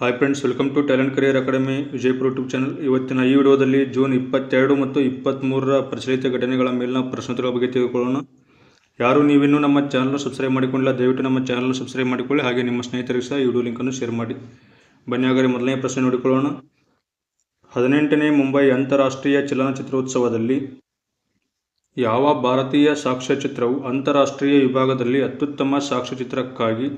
Hi friends welcome to talent career academy Vijayapura YouTube channel ಇವತ್ತಿನ ಈ ವಿಡಿಯೋದಲ್ಲಿ June ಇಪ್ಪತ್ತೆರಡು ಮತ್ತು ಇಪ್ಪತ್ತ್ಮೂರರ ಪ್ರಚಲಿತ ಘಟನೆಗಳ ಮೇಲಿನ ಪ್ರಶ್ನೋತ್ತರಗಳ ಬಗ್ಗೆ ತಿಳಿದುಕೊಳ್ಳೋಣ. ಯಾರು ನೀವಿನ್ನೂ ನಮ್ಮ ಚಾನಲ್ನ ಸಬ್ಸ್ಕ್ರೈಬ್ ಮಾಡಿಕೊಂಡಿಲ್ಲ, ದಯವಿಟ್ಟು ನಮ್ಮ ಚಾನಲ್ನ ಸಬ್ಸ್ಕ್ರೈಬ್ ಮಾಡಿಕೊಳ್ಳಿ. ಹಾಗೆ ನಿಮ್ಮ ಸ್ನೇಹಿತರಿಗೆ ಸಹ ಈ ವಿಡಿಯೋ ಲಿಂಕನ್ನು ಶೇರ್ ಮಾಡಿ. ಬನ್ನಿ, ಹಾಗಾದರೆ ಮೊದಲನೇ ಪ್ರಶ್ನೆ ನೋಡಿಕೊಳ್ಳೋಣ. ಹದಿನೆಂಟನೇ ಮುಂಬೈ ಅಂತಾರಾಷ್ಟ್ರೀಯ ಚಲನಚಿತ್ರೋತ್ಸವದಲ್ಲಿ ಯಾವ ಭಾರತೀಯ ಸಾಕ್ಷ್ಯಚಿತ್ರವು ಅಂತಾರಾಷ್ಟ್ರೀಯ ವಿಭಾಗದಲ್ಲಿ ಅತ್ಯುತ್ತಮ ಸಾಕ್ಷ್ಯಚಿತ್ರಕ್ಕಾಗಿ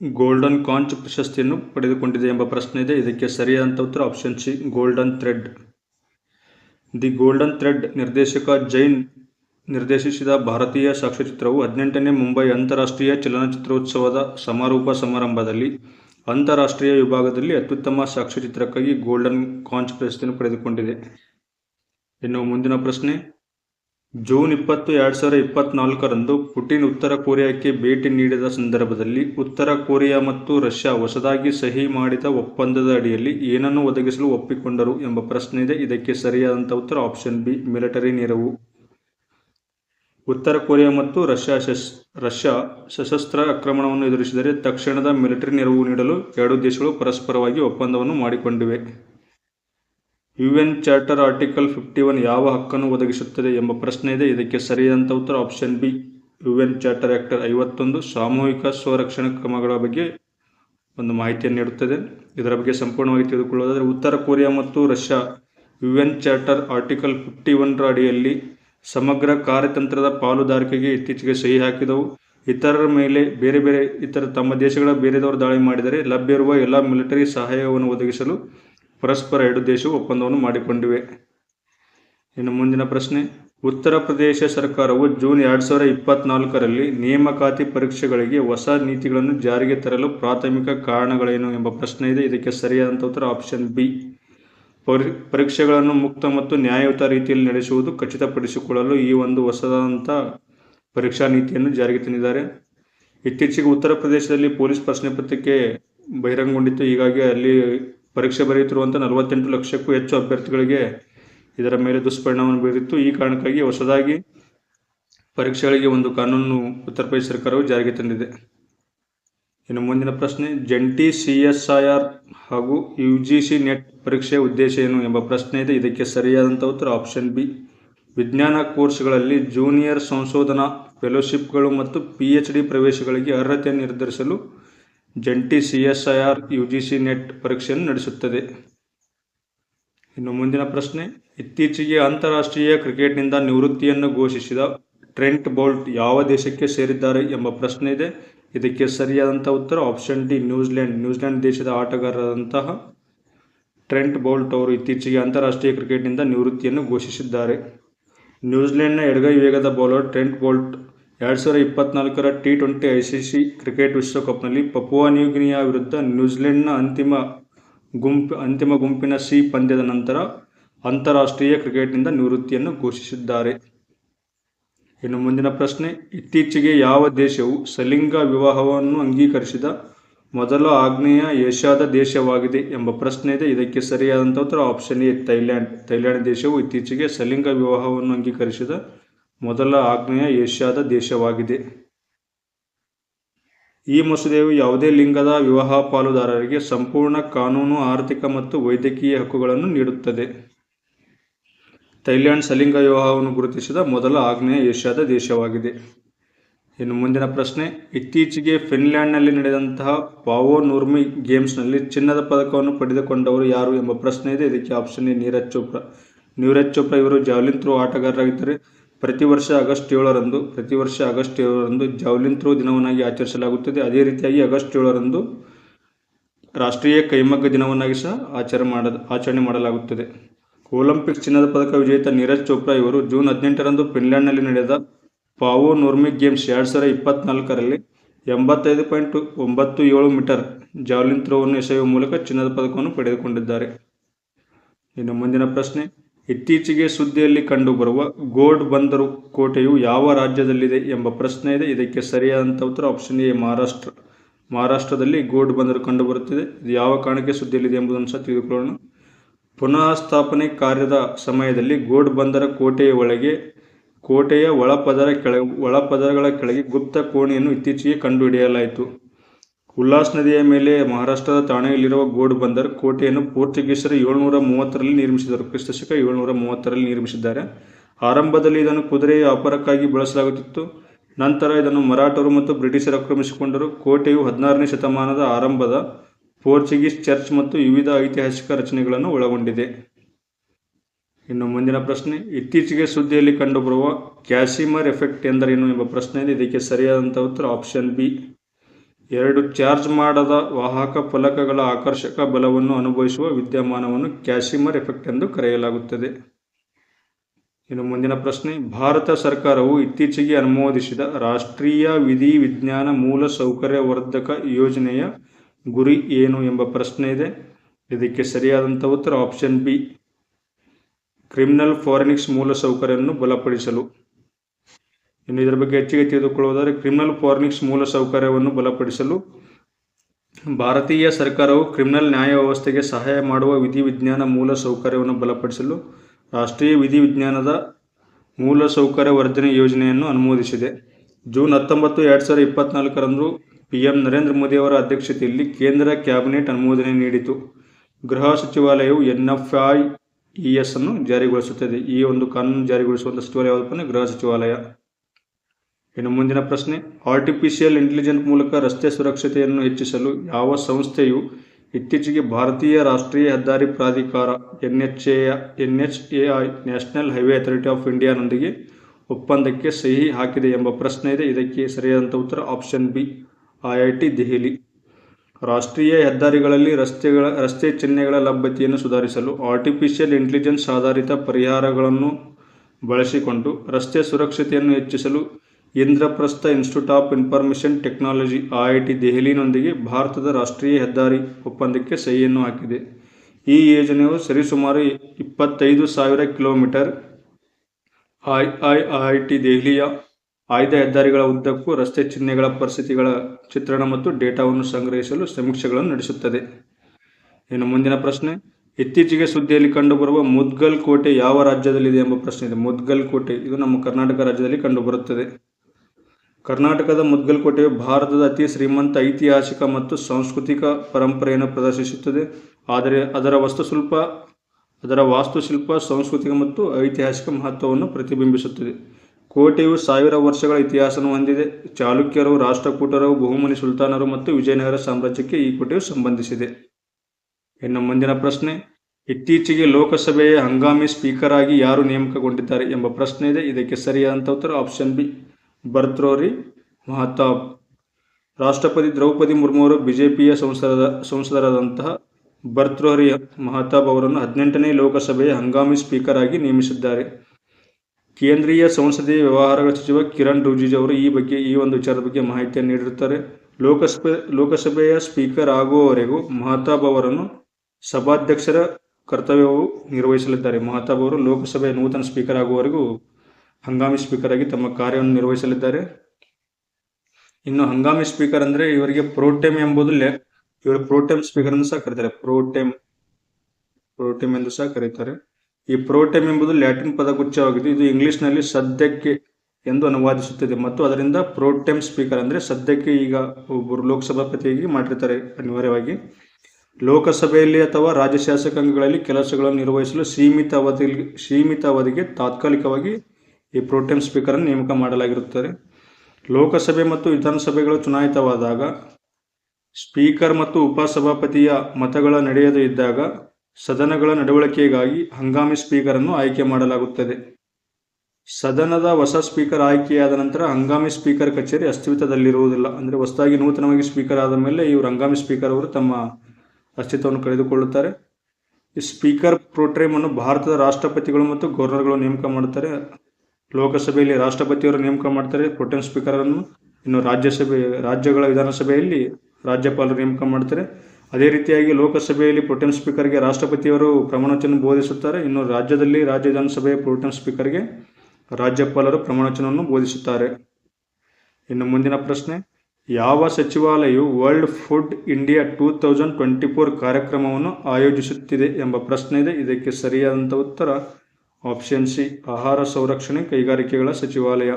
ಗೋಲ್ಡನ್ ಕಾಂಚ್ ಪ್ರಶಸ್ತಿಯನ್ನು ಪಡೆದುಕೊಂಡಿದೆ ಎಂಬ ಪ್ರಶ್ನೆ ಇದೆ. ಇದಕ್ಕೆ ಸರಿಯಾದಂಥ ಉತ್ತರ option C golden thread the golden thread ನಿರ್ದೇಶಕ ಜೈನ್ ನಿರ್ದೇಶಿಸಿದ ಭಾರತೀಯ ಸಾಕ್ಷ್ಯಚಿತ್ರವು ಹದಿನೆಂಟನೇ ಮುಂಬೈ ಅಂತಾರಾಷ್ಟ್ರೀಯ ಚಲನಚಿತ್ರೋತ್ಸವದ ಸಮಾರೋಪ ಸಮಾರಂಭದಲ್ಲಿ ಅಂತಾರಾಷ್ಟ್ರೀಯ ವಿಭಾಗದಲ್ಲಿ ಅತ್ಯುತ್ತಮ ಸಾಕ್ಷ್ಯಚಿತ್ರಕ್ಕಾಗಿ ಗೋಲ್ಡನ್ ಕಾಂಚ್ ಪ್ರಶಸ್ತಿಯನ್ನು ಪಡೆದುಕೊಂಡಿದೆ. ಇನ್ನು ಮುಂದಿನ ಪ್ರಶ್ನೆ ಜೂನ್ ಇಪ್ಪತ್ತು, ಎರಡು ಸಾವಿರದ ಇಪ್ಪತ್ನಾಲ್ಕರಂದು ಪುಟಿನ್ ಉತ್ತರ ಕೊರಿಯಾಕ್ಕೆ ಭೇಟಿ ನೀಡಿದ ಸಂದರ್ಭದಲ್ಲಿ ಉತ್ತರ ಕೊರಿಯಾ ಮತ್ತು ರಷ್ಯಾ ಹೊಸದಾಗಿ ಸಹಿ ಮಾಡಿದ ಒಪ್ಪಂದದ ಅಡಿಯಲ್ಲಿ ಏನನ್ನು ಒದಗಿಸಲು ಒಪ್ಪಿಕೊಂಡರು ಎಂಬ ಪ್ರಶ್ನೆ ಇದೆ. ಇದಕ್ಕೆ ಸರಿಯಾದಂಥ ಉತ್ತರ ಆಪ್ಷನ್ ಬಿ, ಮಿಲಿಟರಿ ನೆರವು. ಉತ್ತರ ಕೊರಿಯಾ ಮತ್ತು ರಷ್ಯಾ ರಷ್ಯಾ ಸಶಸ್ತ್ರ ಆಕ್ರಮಣವನ್ನು ಎದುರಿಸಿದರೆ ತಕ್ಷಣದ ಮಿಲಿಟರಿ ನೆರವು ನೀಡಲು ಎರಡು ದೇಶಗಳು ಪರಸ್ಪರವಾಗಿ ಒಪ್ಪಂದವನ್ನು ಮಾಡಿಕೊಂಡಿವೆ. UN charter article fifty one ಯಾವ ಹಕ್ಕನ್ನು ಒದಗಿಸುತ್ತದೆ ಎಂಬ ಪ್ರಶ್ನೆ ಇದೆ ಇದಕ್ಕೆ ಸರಿಯಾದ ಉತ್ತರ option B. UN charter article ಐವತ್ತೊಂದು ಸಾಮೂಹಿಕ ಸ್ವರಕ್ಷಣಾ ಕ್ರಮಗಳ ಬಗ್ಗೆ ಒಂದು ಮಾಹಿತಿಯನ್ನು ನೀಡುತ್ತದೆ. ಇದರ ಬಗ್ಗೆ ಸಂಪೂರ್ಣವಾಗಿ ತಿಳಿದುಕೊಳ್ಳೋದಾದರೆ ಉತ್ತರ ಕೊರಿಯಾ ಮತ್ತು Russia UN charter article fifty ಒನ್ರ ಅಡಿಯಲ್ಲಿ ಸಮಗ್ರ ಕಾರ್ಯತಂತ್ರದ ಪಾಲುದಾರಿಕೆಗೆ ಇತ್ತೀಚೆಗೆ ಸಹಿ ಹಾಕಿದವು. ಇತರರ ಮೇಲೆ ಬೇರೆ ಬೇರೆ ಇತರ ತಮ್ಮ ದೇಶಗಳ ಬೇರೆದವರು ದಾಳಿ ಮಾಡಿದರೆ ಲಭ್ಯವಿರುವ ಎಲ್ಲ ಮಿಲಿಟರಿ ಸಹಾಯವನ್ನು ಒದಗಿಸಲು ಪರಸ್ಪರ ಎರಡು ದೇಶವು ಒಪ್ಪಂದವನ್ನು ಮಾಡಿಕೊಂಡಿವೆ. ಇನ್ನು ಮುಂದಿನ ಪ್ರಶ್ನೆ, ಉತ್ತರ ಪ್ರದೇಶ ಸರ್ಕಾರವು ಜೂನ್ ಎರಡು ಸಾವಿರದ ಇಪ್ಪತ್ನಾಲ್ಕರಲ್ಲಿ ನೇಮಕಾತಿ ಪರೀಕ್ಷೆಗಳಿಗೆ ಹೊಸ ನೀತಿಗಳನ್ನು ಜಾರಿಗೆ ತರಲು ಪ್ರಾಥಮಿಕ ಕಾರಣಗಳೇನು ಎಂಬ ಪ್ರಶ್ನೆ ಇದೆ. ಇದಕ್ಕೆ ಸರಿಯಾದಂಥ ಉತ್ತರ ಆಪ್ಷನ್ ಬಿ. ಪರಿ, ಪರೀಕ್ಷೆಗಳನ್ನು ಮುಕ್ತ ಮತ್ತು ನ್ಯಾಯಯುತ ರೀತಿಯಲ್ಲಿ ನಡೆಸುವುದು ಖಚಿತಪಡಿಸಿಕೊಳ್ಳಲು ಈ ಒಂದು ಹೊಸದಾದಂಥ ಪರೀಕ್ಷಾ ನೀತಿಯನ್ನು ಜಾರಿಗೆ ತಂದಿದ್ದಾರೆ. ಇತ್ತೀಚೆಗೆ ಉತ್ತರ ಪ್ರದೇಶದಲ್ಲಿ ಪೊಲೀಸ್ ಪ್ರಶ್ನೆ ಪತ್ರಿಕೆ ಬಹಿರಂಗಗೊಂಡಿತ್ತು. ಹೀಗಾಗಿ ಅಲ್ಲಿ ಪರೀಕ್ಷೆ ಬರೆಯುತ್ತಿರುವಂಥ ನಲವತ್ತೆಂಟು ಲಕ್ಷಕ್ಕೂ ಹೆಚ್ಚು ಅಭ್ಯರ್ಥಿಗಳಿಗೆ ಇದರ ಮೇಲೆ ದುಷ್ಪರಿಣಾಮವನ್ನು ಬೀರಿತ್ತು. ಈ ಕಾರಣಕ್ಕಾಗಿ ಹೊಸದಾಗಿ ಪರೀಕ್ಷೆಗಳಿಗೆ ಒಂದು ಕಾನೂನು ಉತ್ತರ ಪ್ರದೇಶ ಸರ್ಕಾರವು ಜಾರಿಗೆ ತಂದಿದೆ. ಇನ್ನು ಮುಂದಿನ ಪ್ರಶ್ನೆ, ಜಂಟಿ ಸಿ ಎಸ್ ಐ ಆರ್ ಹಾಗೂ ಯು ಜಿ ಸಿ ನೆಟ್ ಪರೀಕ್ಷೆಯ ಉದ್ದೇಶ ಏನು ಎಂಬ ಪ್ರಶ್ನೆ ಇದೆ. ಇದಕ್ಕೆ ಸರಿಯಾದಂಥ ಉತ್ತರ ಆಪ್ಷನ್ ಬಿ. ವಿಜ್ಞಾನ ಕೋರ್ಸ್ಗಳಲ್ಲಿ ಜೂನಿಯರ್ ಸಂಶೋಧನಾ ಫೆಲೋಶಿಪ್ಗಳು ಮತ್ತು ಪಿ ಎಚ್ ಡಿ ಪ್ರವೇಶಗಳಿಗೆ ಅರ್ಹತೆಯನ್ನು ನಿರ್ಧರಿಸಲು ಜಂಟಿ C S I R U G C NET ಪರೀಕ್ಷೆಯನ್ನು ನಡೆಸುತ್ತದೆ. ಇನ್ನು ಮುಂದಿನ ಪ್ರಶ್ನೆ, ಇತ್ತೀಚೆಗೆ ಅಂತಾರಾಷ್ಟ್ರೀಯ ಕ್ರಿಕೆಟ್ನಿಂದ ನಿವೃತ್ತಿಯನ್ನು ಘೋಷಿಸಿದ ಟ್ರೆಂಟ್ ಬೋಲ್ಟ್ ಯಾವ ದೇಶಕ್ಕೆ ಸೇರಿದ್ದಾರೆ ಎಂಬ ಪ್ರಶ್ನೆ ಇದೆ. ಇದಕ್ಕೆ ಸರಿಯಾದಂಥ ಉತ್ತರ ಆಪ್ಷನ್ ಡಿ, ನ್ಯೂಜಿಲೆಂಡ್. ನ್ಯೂಜಿಲೆಂಡ್ ದೇಶದ ಆಟಗಾರರಾದಂತಹ ಟ್ರೆಂಟ್ ಬೋಲ್ಟ್ ಅವರು ಇತ್ತೀಚೆಗೆ ಅಂತಾರಾಷ್ಟ್ರೀಯ ಕ್ರಿಕೆಟ್ನಿಂದ ನಿವೃತ್ತಿಯನ್ನು ಘೋಷಿಸಿದ್ದಾರೆ. ನ್ಯೂಜಿಲೆಂಡ್ನ ಎಡಗೈ ವೇಗದ ಬೌಲರ್ ಟ್ರೆಂಟ್ ಬೋಲ್ಟ್ ಎರಡು ಸಾವಿರ ಇಪ್ಪತ್ನಾಲ್ಕರ T twenty I C C cricket ವಿಶ್ವಕಪ್ನಲ್ಲಿ ಪಪುವಾ ನ್ಯೂಗಿನಿಯಾ ವಿರುದ್ಧ ನ್ಯೂಜಿಲೆಂಡ್ನ ಅಂತಿಮ ಗುಂಪು, ಅಂತಿಮ ಗುಂಪಿನ ಸಿ ಪಂದ್ಯದ ನಂತರ ಅಂತಾರಾಷ್ಟ್ರೀಯ ಕ್ರಿಕೆಟ್ನಿಂದ ನಿವೃತ್ತಿಯನ್ನು ಘೋಷಿಸಿದ್ದಾರೆ. ಇನ್ನು ಮುಂದಿನ ಪ್ರಶ್ನೆ, ಇತ್ತೀಚೆಗೆ ಯಾವ ದೇಶವು ಸಲಿಂಗ ವಿವಾಹವನ್ನು ಅಂಗೀಕರಿಸಿದ ಮೊದಲ ಆಗ್ನೇಯ ಏಷ್ಯಾದ ದೇಶವಾಗಿದೆ ಎಂಬ ಪ್ರಶ್ನೆ ಇದೆ. ಇದಕ್ಕೆ ಸರಿಯಾದಂಥ ಉತ್ತರ ಆಪ್ಷನ್ ಎ, ಥೈಲ್ಯಾಂಡ್. ಥೈಲ್ಯಾಂಡ್ ದೇಶವು ಇತ್ತೀಚೆಗೆ ಸಲಿಂಗ ವಿವಾಹವನ್ನು ಅಂಗೀಕರಿಸಿದ ಮೊದಲ ಆಗ್ನೇಯ ಏಷ್ಯಾದ ದೇಶವಾಗಿದೆ. ಈ ಮಸೂದೆಯು ಯಾವುದೇ ಲಿಂಗದ ವಿವಾಹ ಪಾಲುದಾರರಿಗೆ ಸಂಪೂರ್ಣ ಕಾನೂನು, ಆರ್ಥಿಕ ಮತ್ತು ವೈದ್ಯಕೀಯ ಹಕ್ಕುಗಳನ್ನು ನೀಡುತ್ತದೆ. ಥೈಲ್ಯಾಂಡ್ ಸಲಿಂಗ ವಿವಾಹವನ್ನು ಗುರುತಿಸಿದ ಮೊದಲ ಆಗ್ನೇಯ ಏಷ್ಯಾದ ದೇಶವಾಗಿದೆ. ಇನ್ನು ಮುಂದಿನ ಪ್ರಶ್ನೆ, ಇತ್ತೀಚೆಗೆ ಫಿನ್ಲ್ಯಾಂಡ್ನಲ್ಲಿ ನಡೆದಂತಹ ಪಾವೋ ನೂರ್ಮಿ ಗೇಮ್ಸ್ನಲ್ಲಿ ಚಿನ್ನದ ಪದಕವನ್ನು ಪಡೆದುಕೊಂಡವರು ಯಾರು ಎಂಬ ಪ್ರಶ್ನೆ ಇದೆ. ಇದಕ್ಕೆ ಆಪ್ಷನ್ ಎ ನೀರಜ್ ಚೋಪ್ರಾ. ನೀರಜ್ ಚೋಪ್ರಾ ಇವರು ಜಾವ್ಲಿನ್ ಥ್ರೋ ಆಟಗಾರರಾಗಿದ್ದರೆ. ಪ್ರತಿ ವರ್ಷ ಆಗಸ್ಟ್ ಏಳರಂದು, ಪ್ರತಿ ವರ್ಷ ಆಗಸ್ಟ್ ಏಳರಂದು ಜಾವ್ಲಿನ್ ಥ್ರೋ ದಿನವನ್ನಾಗಿ ಆಚರಿಸಲಾಗುತ್ತದೆ. ಅದೇ ರೀತಿಯಾಗಿ ಆಗಸ್ಟ್ ಏಳರಂದು ರಾಷ್ಟ್ರೀಯ ಕೈಮಗ್ಗ ದಿನವನ್ನಾಗಿ ಸಹ ಆಚರಣೆ ಮಾಡ ಆಚರಣೆ ಮಾಡಲಾಗುತ್ತದೆ. ಒಲಿಂಪಿಕ್ ಚಿನ್ನದ ಪದಕ ವಿಜೇತ ನೀರಜ್ ಚೋಪ್ರಾ ಇವರು ಜೂನ್ ಹದಿನೆಂಟರಂದು ಫಿನ್ಲ್ಯಾಂಡ್ನಲ್ಲಿ ನಡೆದ ಪಾವೋ ನೋರ್ಮಿಕ್ ಗೇಮ್ಸ್ ಎರಡು ಸಾವಿರ ಇಪ್ಪತ್ನಾಲ್ಕರಲ್ಲಿ ಎಂಬತ್ತೈದು ಪಾಯಿಂಟ್ ಒಂಬತ್ತು ಏಳು ಮೀಟರ್ ಜಾವ್ಲಿನ್ ಥ್ರೋವನ್ನು ಎಸೆಯುವ ಮೂಲಕ ಚಿನ್ನದ ಪದಕವನ್ನು ಪಡೆದುಕೊಂಡಿದ್ದಾರೆ. ಇನ್ನು ಮುಂದಿನ ಪ್ರಶ್ನೆ ಇತ್ತೀಚೆಗೆ ಸುದ್ದಿಯಲ್ಲಿ ಕಂಡುಬರುವ ಗೋಡ್ ಬಂದರು ಕೋಟೆಯು ಯಾವ ರಾಜ್ಯದಲ್ಲಿದೆ ಎಂಬ ಪ್ರಶ್ನೆ ಇದೆ. ಇದಕ್ಕೆ ಸರಿಯಾದಂಥ ಉತ್ತರ ಆಪ್ಷನ್ ಎ, ಮಹಾರಾಷ್ಟ್ರ. ಮಹಾರಾಷ್ಟ್ರದಲ್ಲಿ ಗೋಡ್ ಬಂದರು ಕಂಡುಬರುತ್ತಿದೆ. ಇದು ಯಾವ ಕಾರಣಕ್ಕೆ ಸುದ್ದಿಯಲ್ಲಿದೆ ಎಂಬುದನ್ನು ಸಹ ತಿಳಿದುಕೊಳ್ಳೋಣ. ಪುನಃ ಸ್ಥಾಪನೆ ಕಾರ್ಯದ ಸಮಯದಲ್ಲಿ ಗೋಡ್ ಬಂದರ ಕೋಟೆಯ ಒಳಗೆ, ಕೋಟೆಯ ಒಳಪದರ ಕೆಳ ಒಳಪದರಗಳ ಕೆಳಗೆ ಗುಪ್ತ ಕೋಣೆಯನ್ನು ಇತ್ತೀಚೆಗೆ ಕಂಡುಹಿಡಿಯಲಾಯಿತು. ಉಲ್ಲಾಸ್ ನದಿಯ ಮೇಲೆ ಮಹಾರಾಷ್ಟ್ರದ ಠಾಣೆಯಲ್ಲಿರುವ ಗೋಡ್ ಬಂದರ್ ಕೋಟೆಯನ್ನು ಪೋರ್ಚುಗೀಸರು ಏಳ್ನೂರ ಮೂವತ್ತರಲ್ಲಿ ನಿರ್ಮಿಸಿದರು. ಕ್ರಿಸ್ತಶಕ ಏಳ್ನೂರ ಮೂವತ್ತರಲ್ಲಿ ನಿರ್ಮಿಸಿದ್ದಾರೆ. ಆರಂಭದಲ್ಲಿ ಇದನ್ನು ಕುದುರೆಯ ವ್ಯಾಪಾರಕ್ಕಾಗಿ ಬಳಸಲಾಗುತ್ತಿತ್ತು. ನಂತರ ಇದನ್ನು ಮರಾಠರು ಮತ್ತು ಬ್ರಿಟಿಷರು ಆಕ್ರಮಿಸಿಕೊಂಡರು. ಕೋಟೆಯು ಹದಿನಾರನೇ ಶತಮಾನದ ಆರಂಭದ ಪೋರ್ಚುಗೀಸ್ ಚರ್ಚ್ ಮತ್ತು ವಿವಿಧ ಐತಿಹಾಸಿಕ ರಚನೆಗಳನ್ನು ಒಳಗೊಂಡಿದೆ. ಇನ್ನು ಮುಂದಿನ ಪ್ರಶ್ನೆ, ಇತ್ತೀಚೆಗೆ ಸುದ್ದಿಯಲ್ಲಿ ಕಂಡುಬರುವ ಕ್ಯಾಸಿಮರ್ ಎಫೆಕ್ಟ್ ಎಂದರೇನು ಎಂಬ ಪ್ರಶ್ನೆ ಇದೆ ಇದಕ್ಕೆ ಸರಿಯಾದಂಥ ಉತ್ತರ ಆಪ್ಷನ್ ಬಿ. ಎರಡು ಚಾರ್ಜ್ ಮಾಡದ ವಾಹಕ ಫಲಕಗಳ ಆಕರ್ಷಕ ಬಲವನ್ನು ಅನುಭವಿಸುವ ವಿದ್ಯಮಾನವನ್ನು ಕ್ಯಾಸಿಮರ್ ಎಫೆಕ್ಟ್ ಎಂದು ಕರೆಯಲಾಗುತ್ತದೆ. ಇನ್ನು ಮುಂದಿನ ಪ್ರಶ್ನೆ, ಭಾರತ ಸರ್ಕಾರವು ಇತ್ತೀಚೆಗೆ ಅನುಮೋದಿಸಿದ ರಾಷ್ಟ್ರೀಯ ವಿಧಿ ವಿಜ್ಞಾನ ಮೂಲ ಸೌಕರ್ಯ ವರ್ಧಕ ಯೋಜನೆಯ ಗುರಿ ಏನು ಎಂಬ ಪ್ರಶ್ನೆ ಇದೆ. ಇದಕ್ಕೆ ಸರಿಯಾದಂಥ ಉತ್ತರ ಆಪ್ಷನ್ ಬಿ, ಕ್ರಿಮಿನಲ್ ಫಾರೆನಿಕ್ಸ್ ಮೂಲಸೌಕರ್ಯವನ್ನು ಬಲಪಡಿಸಲು. ಇನ್ನು ಇದರ ಬಗ್ಗೆ ಹೆಚ್ಚಿಗೆ ತಿಳಿದುಕೊಳ್ಳುವುದಾದರೆ ಕ್ರಿಮಿನಲ್ ಫಾರ್ನಿಕ್ಸ್ ಮೂಲ ಸೌಕರ್ಯವನ್ನು ಬಲಪಡಿಸಲು ಭಾರತೀಯ ಸರ್ಕಾರವು ಕ್ರಿಮಿನಲ್ ನ್ಯಾಯ ವ್ಯವಸ್ಥೆಗೆ ಸಹಾಯ ಮಾಡುವ ವಿಧಿವಿಜ್ಞಾನ ಮೂಲ ಸೌಕರ್ಯವನ್ನು ಬಲಪಡಿಸಲು ರಾಷ್ಟ್ರೀಯ ವಿಧಿವಿಜ್ಞಾನದ ಮೂಲ ಸೌಕರ್ಯ ವರ್ಧನೆ ಯೋಜನೆಯನ್ನು ಅನುಮೋದಿಸಿದೆ. ಜೂನ್ ಹತ್ತೊಂಬತ್ತು, ಎರಡು ಸಾವಿರದ ಇಪ್ಪತ್ನಾಲ್ಕರಂದು ಪಿ ಎಂ ನರೇಂದ್ರ ಮೋದಿಯವರ ಅಧ್ಯಕ್ಷತೆಯಲ್ಲಿ ಕೇಂದ್ರ ಕ್ಯಾಬಿನೆಟ್ ಅನುಮೋದನೆ ನೀಡಿತು. ಗೃಹ ಸಚಿವಾಲಯವು N F I E S ಅನ್ನು ಜಾರಿಗೊಳಿಸುತ್ತದೆ. ಈ ಒಂದು ಕಾನೂನು ಜಾರಿಗೊಳಿಸುವಂಥ ಸಚಿವಾಲಯ ಯಾವುದಪ್ಪ ಗೃಹ ಸಚಿವಾಲಯ. ಇನ್ನು ಮುಂದಿನ ಪ್ರಶ್ನೆ ಆರ್ಟಿಫಿಷಿಯಲ್ ಇಂಟೆಲಿಜೆನ್ಸ್ ಮೂಲಕ ರಸ್ತೆ ಸುರಕ್ಷತೆಯನ್ನು ಹೆಚ್ಚಿಸಲು ಯಾವ ಸಂಸ್ಥೆಯು ಇತ್ತೀಚೆಗೆ ಭಾರತೀಯ ರಾಷ್ಟ್ರೀಯ ಹೆದ್ದಾರಿ ಪ್ರಾಧಿಕಾರ N H A N H A I national highway authority of ಇಂಡಿಯಾನೊಂದಿಗೆ ಒಪ್ಪಂದಕ್ಕೆ ಸಹಿ ಹಾಕಿದೆ ಎಂಬ ಪ್ರಶ್ನೆ ಇದೆ. ಇದಕ್ಕೆ ಸರಿಯಾದಂಥ ಉತ್ತರ option B I I T Delhi. ರಾಷ್ಟ್ರೀಯ ಹೆದ್ದಾರಿಗಳಲ್ಲಿ ರಸ್ತೆಗಳ, ರಸ್ತೆ ಚಿಹ್ನೆಗಳ ಲಭ್ಯತೆಯನ್ನು ಸುಧಾರಿಸಲು ಆರ್ಟಿಫಿಷಿಯಲ್ ಇಂಟೆಲಿಜೆನ್ಸ್ ಆಧಾರಿತ ಪರಿಹಾರಗಳನ್ನು ಬಳಸಿಕೊಂಡು ರಸ್ತೆ ಸುರಕ್ಷತೆಯನ್ನು ಹೆಚ್ಚಿಸಲು Indraprastha institute of information technology IIT ದೆಹಲಿನೊಂದಿಗೆ ಭಾರತದ ರಾಷ್ಟ್ರೀಯ ಹೆದ್ದಾರಿ ಒಪ್ಪಂದಕ್ಕೆ ಸಹಿಯನ್ನು ಹಾಕಿದೆ. ಈ ಯೋಜನೆಯು ಸರಿಸುಮಾರು ಇಪ್ಪತ್ತೈದು ಸಾವಿರ kilometre I I I T ದೆಹಲಿಯ ಆಯ್ದ ಹೆದ್ದಾರಿಗಳ ಉದ್ದಕ್ಕೂ ರಸ್ತೆ ಚಿಹ್ನೆಗಳ ಪರಿಸ್ಥಿತಿಗಳ ಚಿತ್ರಣ ಮತ್ತು ಡೇಟಾವನ್ನು ಸಂಗ್ರಹಿಸಲು ಸಮೀಕ್ಷೆಗಳನ್ನು ನಡೆಸುತ್ತದೆ. ಇನ್ನು ಮುಂದಿನ ಪ್ರಶ್ನೆ, ಇತ್ತೀಚೆಗೆ ಸುದ್ದಿಯಲ್ಲಿ ಕಂಡುಬರುವ ಮುದ್ಗಲ್ ಕೋಟೆ ಯಾವ ರಾಜ್ಯದಲ್ಲಿದೆ ಎಂಬ ಪ್ರಶ್ನೆ ಇದೆ. ಮುದ್ಗಲ್ ಕೋಟೆ, ಇದು ನಮ್ಮ ಕರ್ನಾಟಕ ರಾಜ್ಯದಲ್ಲಿ ಕಂಡುಬರುತ್ತದೆ. ಕರ್ನಾಟಕದ ಮುದ್ಗಲ್ ಕೋಟೆಯು ಭಾರತದ ಅತಿ ಶ್ರೀಮಂತ ಐತಿಹಾಸಿಕ ಮತ್ತು ಸಾಂಸ್ಕೃತಿಕ ಪರಂಪರೆಯನ್ನು ಪ್ರದರ್ಶಿಸುತ್ತದೆ. ಆದರೆ ಅದರ ವಸ್ತುಶಿಲ್ಪ, ಅದರ ವಾಸ್ತುಶಿಲ್ಪ, ಸಾಂಸ್ಕೃತಿಕ ಮತ್ತು ಐತಿಹಾಸಿಕ ಮಹತ್ವವನ್ನು ಪ್ರತಿಬಿಂಬಿಸುತ್ತದೆ. ಕೋಟೆಯು ಸಾವಿರ ವರ್ಷಗಳ ಇತಿಹಾಸವನ್ನು ಹೊಂದಿದೆ. ಚಾಲುಕ್ಯರು, ರಾಷ್ಟ್ರಕೂಟರು, ಬಹುಮನಿ ಸುಲ್ತಾನರು ಮತ್ತು ವಿಜಯನಗರ ಸಾಮ್ರಾಜ್ಯಕ್ಕೆ ಈ ಕೋಟೆಯು ಸಂಬಂಧಿಸಿದೆ. ಇನ್ನು ಮುಂದಿನ ಪ್ರಶ್ನೆ, ಇತ್ತೀಚೆಗೆ ಲೋಕಸಭೆಯ ಹಂಗಾಮಿ ಸ್ಪೀಕರ್ ಆಗಿ ಯಾರು ನೇಮಕಗೊಂಡಿದ್ದಾರೆ ಎಂಬ ಪ್ರಶ್ನೆ ಇದೆ. ಇದಕ್ಕೆ ಸರಿಯಾದಂಥ ಉತ್ತರ ಆಪ್ಷನ್ ಬಿ. ಭರ್ತೃಹರಿ ಮಹತಾಬ್. ರಾಷ್ಟ್ರಪತಿ ದ್ರೌಪದಿ ಮುರ್ಮು ಅವರು ಬಿಜೆಪಿಯ ಸಂಸದ ಸಂಸದರಾದಂತಹ ಭರ್ತೃಹರಿ ಮಹತಾಬ್ ಅವರನ್ನು ಹದಿನೆಂಟನೇ ಲೋಕಸಭೆಯ ಹಂಗಾಮಿ ಸ್ಪೀಕರ್ ಆಗಿ ನೇಮಿಸಿದ್ದಾರೆ. ಕೇಂದ್ರೀಯ ಸಂಸದೀಯ ವ್ಯವಹಾರಗಳ ಸಚಿವ ಕಿರಣ್ ರಿಜಿಜು ಅವರು ಈ ಬಗ್ಗೆ, ಈ ಒಂದು ವಿಚಾರದ ಬಗ್ಗೆ ಮಾಹಿತಿಯನ್ನು ನೀಡಿರುತ್ತಾರೆ. ಲೋಕಸಭೆ, ಲೋಕಸಭೆಯ ಸ್ಪೀಕರ್ ಆಗುವವರೆಗೂ ಮಹತಾಬ್ ಅವರನ್ನು ಸಭಾಧ್ಯಕ್ಷರ ಕರ್ತವ್ಯವು ನಿರ್ವಹಿಸಲಿದ್ದಾರೆ. ಮಹತಾಬ್ ಅವರು ಲೋಕಸಭೆಯ ನೂತನ ಸ್ಪೀಕರ್ ಆಗುವವರೆಗೂ ಹಂಗಾಮಿ ಸ್ಪೀಕರ್ ಆಗಿ ತಮ್ಮ ಕಾರ್ಯವನ್ನು ನಿರ್ವಹಿಸಲಿದ್ದಾರೆ. ಇನ್ನು ಹಂಗಾಮಿ ಸ್ಪೀಕರ್ ಅಂದರೆ ಇವರಿಗೆ ಪ್ರೋಟೆಮ್ ಎಂಬುದು ಇವರು ಪ್ರೋಟೆಮ್ ಸ್ಪೀಕರ್ ಅಂತ ಸಹ ಕರೀತಾರೆ. ಪ್ರೋಟೆಮ್ ಪ್ರೋಟೆಮ್ ಎಂದು ಸಹ ಕರೀತಾರೆ. ಈ ಪ್ರೋಟೆಮ್ ಎಂಬುದು ಲ್ಯಾಟಿನ್ ಪದಗುಚ್ಛವಾಗಿದ್ದು ಇದು ಇಂಗ್ಲಿಷ್ನಲ್ಲಿ ಸದ್ಯಕ್ಕೆ ಎಂದು ಅನುವಾದಿಸುತ್ತದೆ. ಮತ್ತು ಅದರಿಂದ ಪ್ರೋಟೆಮ್ ಸ್ಪೀಕರ್ ಅಂದರೆ ಸದ್ಯಕ್ಕೆ ಈಗ ಒಬ್ಬರು ಲೋಕಸಭಾಪತಿಯಾಗಿ ಮಾಡಿರ್ತಾರೆ ಅನಿವಾರ್ಯವಾಗಿ. ಲೋಕಸಭೆಯಲ್ಲಿ ಅಥವಾ ರಾಜ್ಯ ಶಾಸಕಾಂಗಗಳಲ್ಲಿ ಕೆಲಸಗಳನ್ನು ನಿರ್ವಹಿಸಲು ಸೀಮಿತ ಅವಧಿ ಸೀಮಿತ ಅವಧಿಗೆ ತಾತ್ಕಾಲಿಕವಾಗಿ ಈ ಪ್ರೋಟೆಮ್ ಸ್ಪೀಕರನ್ನು ನೇಮಕ ಮಾಡಲಾಗಿರುತ್ತದೆ. ಲೋಕಸಭೆ ಮತ್ತು ವಿಧಾನಸಭೆಗಳು ಚುನಾಯಿತವಾದಾಗ, ಸ್ಪೀಕರ್ ಮತ್ತು ಉಪಸಭಾಪತಿಯ ಮತಗಳ ನಡೆಯದೇ ಇದ್ದಾಗ, ಸದನಗಳ ನಡವಳಿಕೆಗಾಗಿ ಹಂಗಾಮಿ ಸ್ಪೀಕರನ್ನು ಆಯ್ಕೆ ಮಾಡಲಾಗುತ್ತದೆ. ಸದನದ ಹೊಸ ಸ್ಪೀಕರ್ ಆಯ್ಕೆಯಾದ ನಂತರ ಹಂಗಾಮಿ ಸ್ಪೀಕರ್ ಕಚೇರಿ ಅಸ್ತಿತ್ವದಲ್ಲಿರುವುದಿಲ್ಲ. ಅಂದರೆ ಹೊಸದಾಗಿ ನೂತನವಾಗಿ ಸ್ಪೀಕರ್ ಆದ ಮೇಲೆ ಇವರು ಹಂಗಾಮಿ ಸ್ಪೀಕರ್ ಅವರು ತಮ್ಮ ಅಸ್ತಿತ್ವವನ್ನು ಕಳೆದುಕೊಳ್ಳುತ್ತಾರೆ. ಈ ಸ್ಪೀಕರ್ ಪ್ರೋಟ್ರೇಮ್ ಅನ್ನು ಭಾರತದ ರಾಷ್ಟ್ರಪತಿಗಳು ಮತ್ತು ಗವರ್ನರ್ಗಳು ನೇಮಕ ಮಾಡುತ್ತಾರೆ. ಲೋಕಸಭೆಯಲ್ಲಿ ರಾಷ್ಟ್ರಪತಿಯವರು ನೇಮಕ ಮಾಡ್ತಾರೆ ಪ್ರೊಟೆನ್ಸ್ ಸ್ಪೀಕರನ್ನು ಇನ್ನು ರಾಜ್ಯಸಭೆ, ರಾಜ್ಯಗಳ ವಿಧಾನಸಭೆಯಲ್ಲಿ ರಾಜ್ಯಪಾಲರು ನೇಮಕ ಮಾಡ್ತಾರೆ. ಅದೇ ರೀತಿಯಾಗಿ ಲೋಕಸಭೆಯಲ್ಲಿ ಪ್ರೊಟೆನ್ ಸ್ಪೀಕರ್ಗೆ ರಾಷ್ಟ್ರಪತಿಯವರು ಪ್ರಮಾಣವಚನ ಬೋಧಿಸುತ್ತಾರೆ. ಇನ್ನು ರಾಜ್ಯದಲ್ಲಿ ರಾಜ್ಯ ವಿಧಾನಸಭೆಯ ಪ್ರೊಟೆನ್ ಸ್ಪೀಕರ್ಗೆ ರಾಜ್ಯಪಾಲರು ಪ್ರಮಾಣವಚನವನ್ನು ಬೋಧಿಸುತ್ತಾರೆ. ಇನ್ನು ಮುಂದಿನ ಪ್ರಶ್ನೆ, ಯಾವ ಸಚಿವಾಲಯವು world food India two thousand twenty four ಕಾರ್ಯಕ್ರಮವನ್ನು ಆಯೋಜಿಸುತ್ತಿದೆ ಎಂಬ ಪ್ರಶ್ನೆ ಇದೆ. ಇದಕ್ಕೆ ಸರಿಯಾದಂಥ ಉತ್ತರ ಆಪ್ಷನ್ ಸಿ ಆಹಾರ ಸಂರಕ್ಷಣೆ, ಕೈಗಾರಿಕೆಗಳ ಸಚಿವಾಲಯ.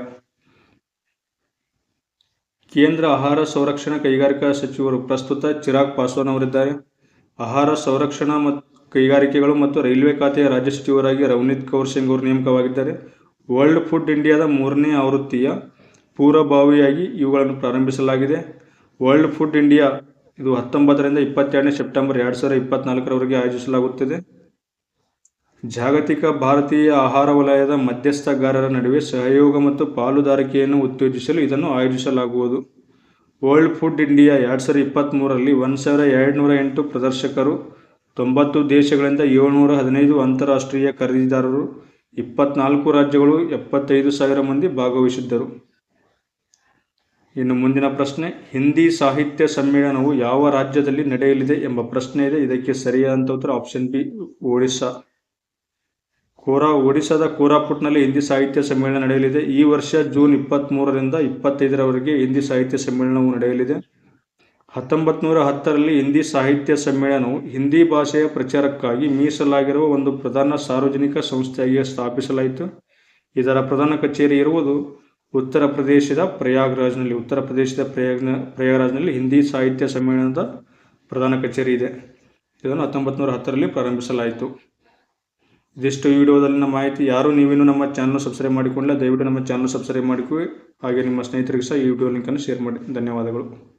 ಕೇಂದ್ರ ಆಹಾರ ಸಂರಕ್ಷಣಾ, ಕೈಗಾರಿಕಾ ಸಚಿವರು ಪ್ರಸ್ತುತ ಚಿರಾಗ್ ಪಾಸ್ವಾನ್ ಅವರಿದ್ದಾರೆ. ಆಹಾರ ಸಂರಕ್ಷಣಾ ಮತ್ತು ಕೈಗಾರಿಕೆಗಳು ಮತ್ತು ರೈಲ್ವೆ ಖಾತೆಯ ರಾಜ್ಯ ಸಚಿವರಾಗಿ ರವನೀತ್ ಕೌರ್ ಸಿಂಗ್ ಅವರು ನೇಮಕವಾಗಿದ್ದಾರೆ. ವರ್ಲ್ಡ್ ಫುಡ್ ಇಂಡಿಯಾದ ಮೂರನೇ ಆವೃತ್ತಿಯ ಪೂರ್ವಭಾವಿಯಾಗಿ ಇವುಗಳನ್ನು ಪ್ರಾರಂಭಿಸಲಾಗಿದೆ. ವರ್ಲ್ಡ್ ಫುಡ್ ಇಂಡಿಯಾ ಇದು ಹತ್ತೊಂಬತ್ತರಿಂದ ಇಪ್ಪತ್ತೆರಡನೇ ಸೆಪ್ಟೆಂಬರ್ ಎರಡು ಸಾವಿರದ ಇಪ್ಪತ್ನಾಲ್ಕರವರೆಗೆ ಆಯೋಜಿಸಲಾಗುತ್ತದೆ. ಜಾಗತಿಕ ಭಾರತೀಯ ಆಹಾರ ವಲಯದ ಮಧ್ಯಸ್ಥಗಾರರ ನಡುವೆ ಸಹಯೋಗ ಮತ್ತು ಪಾಲುದಾರಿಕೆಯನ್ನು ಉತ್ತೇಜಿಸಲು ಇದನ್ನು ಆಯೋಜಿಸಲಾಗುವುದು. ವರ್ಲ್ಡ್ ಫುಡ್ ಇಂಡಿಯಾ ಎರಡು ಸಾವಿರದ ಇಪ್ಪತ್ತ್ಮೂರರಲ್ಲಿ ಒಂದು ಸಾವಿರ ಎರಡುನೂರ ಎಂಟು ಪ್ರದರ್ಶಕರು, ತೊಂಬತ್ತು ದೇಶಗಳಿಂದ ಏಳ್ನೂರ ಹದಿನೈದು ಅಂತಾರಾಷ್ಟ್ರೀಯ ಖರೀದಿದಾರರು, ಇಪ್ಪತ್ನಾಲ್ಕು ರಾಜ್ಯಗಳು ಎಪ್ಪತ್ತೈದು ಸಾವಿರ ಮಂದಿ ಭಾಗವಹಿಸಿದ್ದರು. ಇನ್ನು ಮುಂದಿನ ಪ್ರಶ್ನೆ, ಹಿಂದಿ ಸಾಹಿತ್ಯ ಸಮ್ಮೇಳನವು ಯಾವ ರಾಜ್ಯದಲ್ಲಿ ನಡೆಯಲಿದೆ ಎಂಬ ಪ್ರಶ್ನೆ ಇದೆ. ಇದಕ್ಕೆ ಸರಿಯಾದಂಥ ಉತ್ತರ ಆಪ್ಷನ್ ಬಿ, ಒಡಿಶಾ. ಕೋರಾ, ಒಡಿಶಾದ ಕೋರಾಪುಟ್ನಲ್ಲಿ ಹಿಂದಿ ಸಾಹಿತ್ಯ ಸಮ್ಮೇಳನ ನಡೆಯಲಿದೆ. ಈ ವರ್ಷ ಜೂನ್ ಇಪ್ಪತ್ತ್ಮೂರರಿಂದ ಇಪ್ಪತ್ತೈದರವರೆಗೆ ಹಿಂದಿ ಸಾಹಿತ್ಯ ಸಮ್ಮೇಳನವು ನಡೆಯಲಿದೆ. ಹತ್ತೊಂಬತ್ತು ನೂರ ಹತ್ತರಲ್ಲಿ ಹಿಂದಿ ಸಾಹಿತ್ಯ ಸಮ್ಮೇಳನವು ಹಿಂದಿ ಭಾಷೆಯ ಪ್ರಚಾರಕ್ಕಾಗಿ ಮೀಸಲಾಗಿರುವ ಒಂದು ಪ್ರಧಾನ ಸಾರ್ವಜನಿಕ ಸಂಸ್ಥೆಯಾಗಿ ಸ್ಥಾಪಿಸಲಾಯಿತು. ಇದರ ಪ್ರಧಾನ ಕಚೇರಿ ಇರುವುದು ಉತ್ತರ ಪ್ರದೇಶದ ಪ್ರಯಾಗ್ರಾಜ್ನಲ್ಲಿ. ಉತ್ತರ ಪ್ರದೇಶದ ಪ್ರಯಾಗ್ನ, ಪ್ರಯಾಗ್ರಾಜ್ನಲ್ಲಿ ಹಿಂದಿ ಸಾಹಿತ್ಯ ಸಮ್ಮೇಳನದ ಪ್ರಧಾನ ಕಚೇರಿ ಇದೆ. ಇದನ್ನು ಹತ್ತೊಂಬತ್ತು ನೂರ ಹತ್ತರಲ್ಲಿ ಪ್ರಾರಂಭಿಸಲಾಯಿತು. ಇದಿಷ್ಟು ಈ ವಿಡಿಯೋದಲ್ಲಿನ ಮಾಹಿತಿ ಯಾರು ನೀವೇನು ನಮ್ಮ ಚಾನಲ್ ಸಬ್ಸ್ಕ್ರೈಬ್ ಮಾಡಿಕೊಂಡಿಲ್ಲ ದಯವಿಟ್ಟು ನಮ್ಮ ಚಾನಲ್ ಸಬ್ಸ್ಕ್ರೈಬ್ ಮಾಡಿಕೊಳ್ಳಿ. ಹಾಗೆ ನಿಮ್ಮ ಸ್ನೇಹಿತರಿಗೆ ಸಹ ಈ ವಿಡಿಯೋ ಲಿಂಕನ್ನು ಶೇರ್ ಮಾಡಿ. ಧನ್ಯವಾದಗಳು.